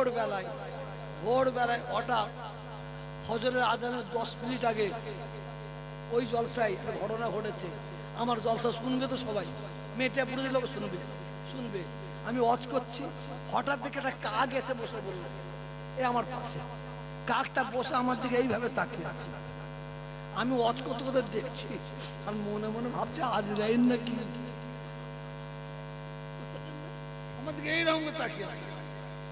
ভোরবেলায় ভোরবেলায় হঠাৎ ফজরের আজানের দশ মিনিট আগে ওই জলসায় একটা ঘটনা ঘটেছে। আমার জলসা শুনবে তো সবাই। মেয়েটা পুরো লোক শুনবে শুনবে। আমি অজ করছি, হঠাৎ দেখে একটা কাক এসে বসে বলল এ আমার পাশে। কাকটা বসে আমার দিকে এইভাবে তাকিয়ে আছে। আমি অজ করতে করতে দেখছি, আর মনে মনে ভাবছি আজরাইল না কি আমার দিকে এইরকম তাকিয়ে আছে।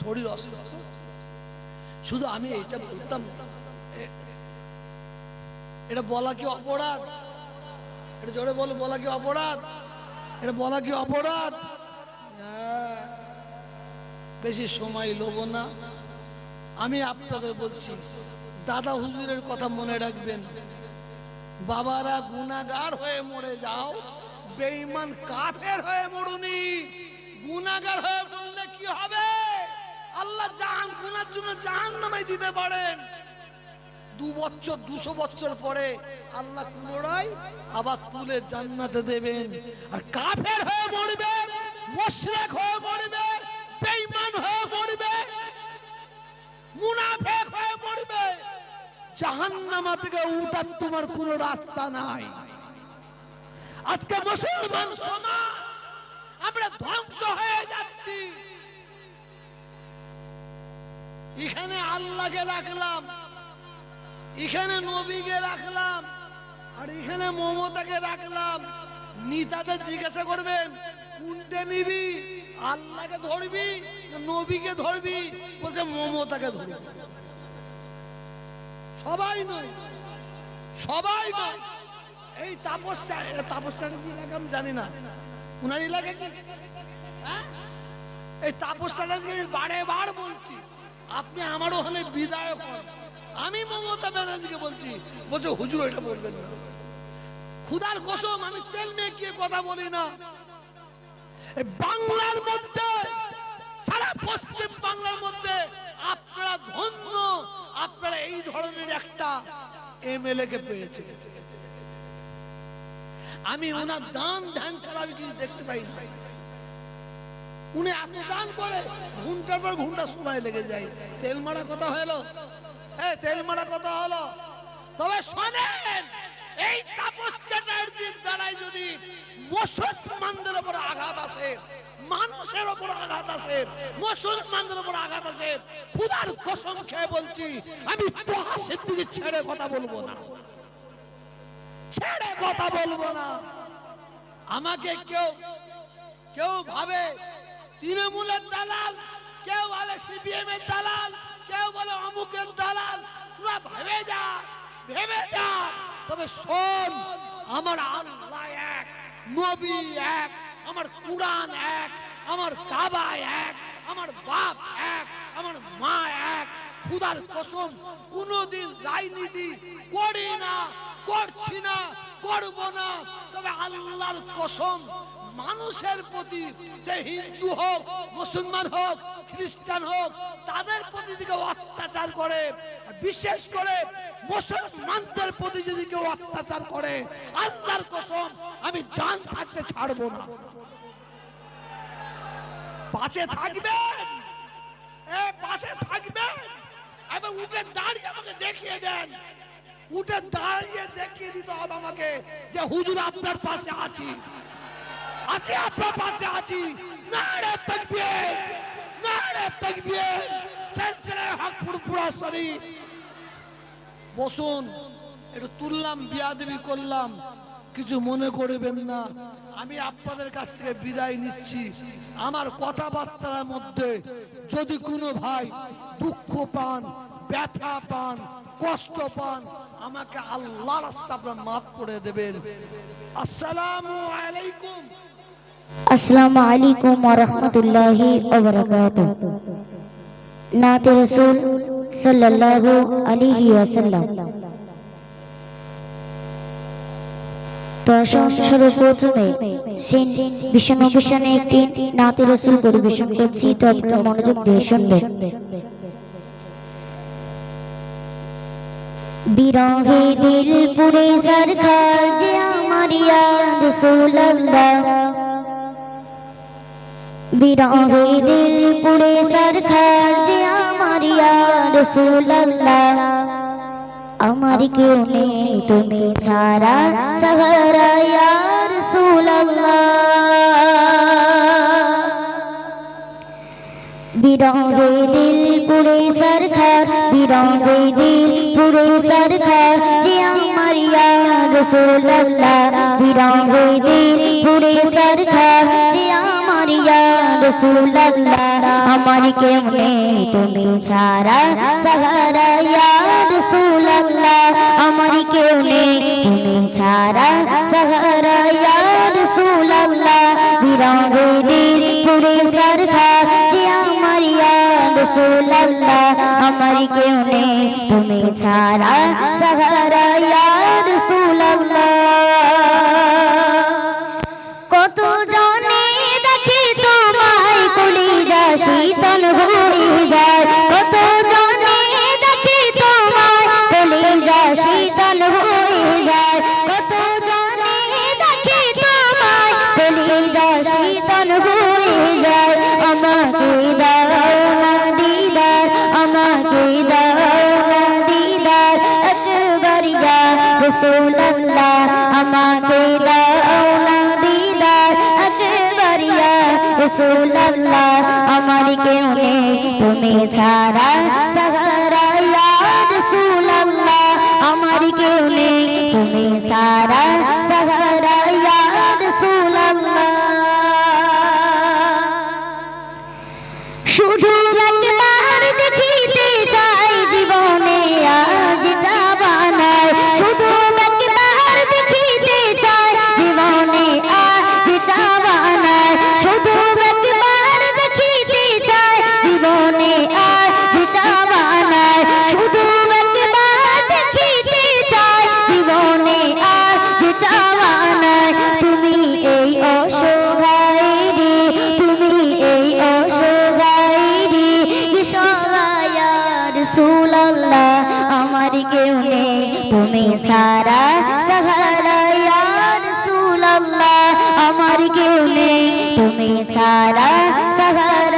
শরীর অসুস্থ। শুধু আমি এটা বলতাম এটা বলা কি অপরাধ? এটা জোরে বলো, বলা কি অপরাধ? এটা বলা কি অপরাধ? হ্যাঁ। বেশি সময় লোব না। আমি আপনাদের বলছি, দাদা হুজুরের কথা মনে রাখবেন। বাবারা গুনাগার হয়ে মরে যাও, বেঈমান কাফের হয়ে মরুনি। গুনাগার হয়ে মরলে কি হবে? আল্লাহ জাহান গুনার জন্য জাহান নামাই দিতে পারেন। দু বছর, দুশো বছর পরে আল্লাহ পুনরায় আবার তুলে জান্নাতে দেবেন। আর কাফের হয়ে মরবে, মুশরিক হয়ে মরবে, বেঈমান হয়ে মরবে, মুনাফিক হয়ে মরবে। জাহান্নামা থেকে উঠার তোমার কোনো রাস্তা নাই। আজকে মুসলমান সমাজ, আমরা ধ্বংস হয়ে যাচ্ছি। এখানে আল্লাহকে রাখলাম। এখানে নবীকে রাখলাম। আর এখানে মমতাকে রাখলাম। নিতাতে জিজ্ঞাসা করবেন, কোনটা নিবি? আল্লাহকে ধরবি নবীকে ধরবি? বলছে, মমতাকে ধরবি। সবাই নয়। সবাই নয়। এই তাপস তাপস চ্যাটার্জি এলাকা আমি জানি না। উনার এলাকা কি? হ্যাঁ? এই তাপস চ্যাটার্জি বারে বার আপনি আমার ওখানে বিধায়ক আমি মমতা ব্যানার্জিকে বলছি, বলছে, হুজুর, এটা বলবেন না। খুদার কসম, আমি তেল মেয়ে কথা বলি না। বাংলার মধ্যে, সারা পশ্চিম বাংলার মধ্যে আপনারা ধন্য, আপনারা এই ধরনের একটা এমএলএ কে পেয়েছে আমি ওনার দান ধ্যান ছাড়া আমি কিছু দেখতে পাই না। উনি এত দান করে ঘুমটার পর ঘুমটা সময় লেগে যায়। তেল মারা কথা হলো। হ্যাঁ তেল মারা কথা হলো। তবে শোনেন, এই তাপস চ্যাটার্জির দ্বারাই যদি মুসলমানদের উপর আঘাত আসে, মানুষের উপর আঘাত আসে, মুসলমানদের উপর আঘাত আসে খুদার কসম খেয়ে বলছি, আমি তোহা সিদ্দিকে ছেড়ে কথা বলব না। ছেড়ে কথা বলব না। আমাকে কেউ কেউ ভাবে তৃণমূলের দালাল, কেউ বলে সিপিএম এর দালাল, কেউ বলে অমুকের দালাল। তোরা ভেবে যা ভেবে যা তবে শোন, আমার আল্লাহ এক, নবী এক, আমার কুরআন এক, আমার কাবা এক, আমার বাপ এক, আমার মা এক। খুদার কসম, কোনোদিন রাজনীতি করি না, করছি না, করব না। তবে আল্লাহর কসম মানুষের প্রতি সে হিন্দু হোক, মুসলমান হোক, খ্রিস্টান হোক, তাদের প্রতি দিকে অত্যাচার করে, বিশেষ করে মুসলমানদের প্রতি যদি কেউ অত্যাচার করে, আল্লাহর কসম, আমি জান থাকতে ছাড়বো না। পাশে থাকবেন। এ, পাশে থাকবেন। এবং উঠে দাঁড়িয়ে আমাকে দেখিয়ে দেন। উঠে দাঁড়িয়ে দেখিয়ে দিতে হবে আমাকে যে হুজুর আপনার পাশে আছি। আছি আপনার পাশে আছি। নারে তাকবীর নারে তাকবীর। সিলসিলা হক পুরপুরা শরীফ। বসুন, একটু তুললাম, বিয়াদবি করলাম। কিছু মনে করবেন না। আমি আপনাদের কাছ থেকে বিদায় নিচ্ছি। আমার কথাবার্তার মধ্যে যদি কোনো ভাই দুঃখ পান, ব্যথা পান, কষ্ট পান, আমাকে আল্লাহ রাস্তা আপনার মাফ করে দেবেন। আসসালামু আলাইকুম। আসসালামু আলাইকুম ওয়া রাহমাতুল্লাহি ওয়া বারাকাতুহু নাতে রসুল সাল্লাল্লাহু আলাইহি ওয়াসাল্লাম তো আসুন সর্বপ্রথমে সেই বিষ্ণু সানে একটি নাতে রসুল পরিবেশন করছি তো আপনারা মনোযোগ দিয়ে শুনবেন বিরহে দিল পুরে সরকার যে আমার ইয়া রাসূলুল্লাহ বিরহে দিল পুরে সরকার যে আমার রাসূলুল্লাহ। আমার কেউ নেই তুমি ছাড়া সাহারা বিরঙ্গে দিল পুরে সরকার বিরঙ্গে দিল পুরে সরকার যে আমার রাসূলুল্লাহ। বিরঙ্গে দিল পুরে সরকার যে আমার কেমনে তুমি সারা সাহারা রাসূলুল্লাহ আমার কেমনে তুমি সারা সাহারা ইয়া রাসূলুল্লাহ বিরঙ্গে দিল পুরে সরকার যে আমার রাসূলুল্লাহ আমার কেউ নেই তুমি ছাড়া? সাহারা ইয়া কত রাসূলুল্লাহ, আমাকে দাও না দিদার আকবরিয়া। রসুল্লাহ আমার কেউ নেই তুমি ছাড়া সাহারায়া রসুল্লাহ আমার কেউ নেই তুমি সারা সাহারা সারা সাহারা ইয়া রাসূলুল্লাহ আমার কেউ নেই তুমি সারা সাহারা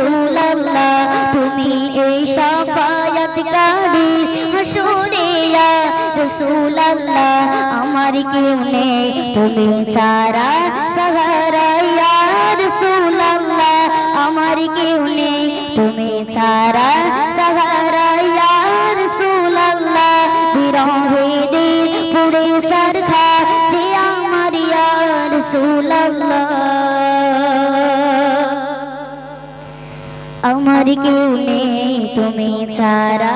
রাসূলুল্লাহ, তুমি এই সাফায়াতকারী হাসুরিয়া, রাসূলুল্লাহ, আমার কেউ নেই, তুমি সারা সাহারা ইয়া রাসূলুল্লাহ, আমার কেউ নেই, তুমি সারা সাহারা ইয়া রাসূলুল্লাহ, বিরহে দিল পুরে সরখা, যে আমার ইয়া আমার কেউ নেই তুমি ছাড়া।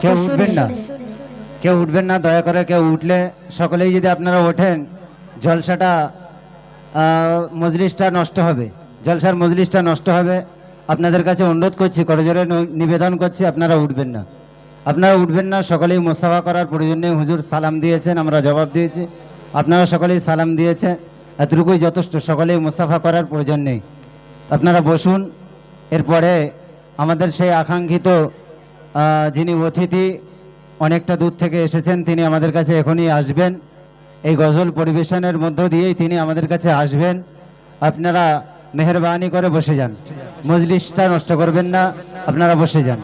কেউ উঠবেন না। কেউ উঠবেন না দয়া করে কেউ উঠলে সকলেই যদি আপনারা ওঠেন জলসাটা মজলিসটা নষ্ট হবে। জলসার মজলিসটা নষ্ট হবে। আপনাদের কাছে অনুরোধ করছি করজোরে নিবেদন করছি, আপনারা উঠবেন না। আপনারা উঠবেন না, সকলেই মোসাফা করার প্রয়োজন হুজুর সালাম দিয়েছেন, আমরা জবাব দিয়েছি। আপনারা সকলেই সালাম দিয়েছেন, এতটুকুই যথেষ্ট, সকলেই মুসাফা করার প্রয়োজন নেই। আপনারা বসুন, এরপরে আমাদের সেই আকাঙ্ক্ষিত যিনি অতিথি, অনেকটা দূর থেকে এসেছেন, তিনি আমাদের কাছে এখনই আসবেন। এই গজল পরিবেশনের মধ্য দিয়েই তিনি আমাদের কাছে আসবেন। আপনারা মেহরবানি করে বসে যান। মজলিসটা নষ্ট করবেন না, আপনারা বসে যান।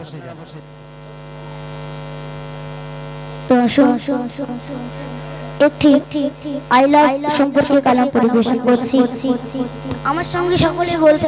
আমার সঙ্গে সকলে বলতে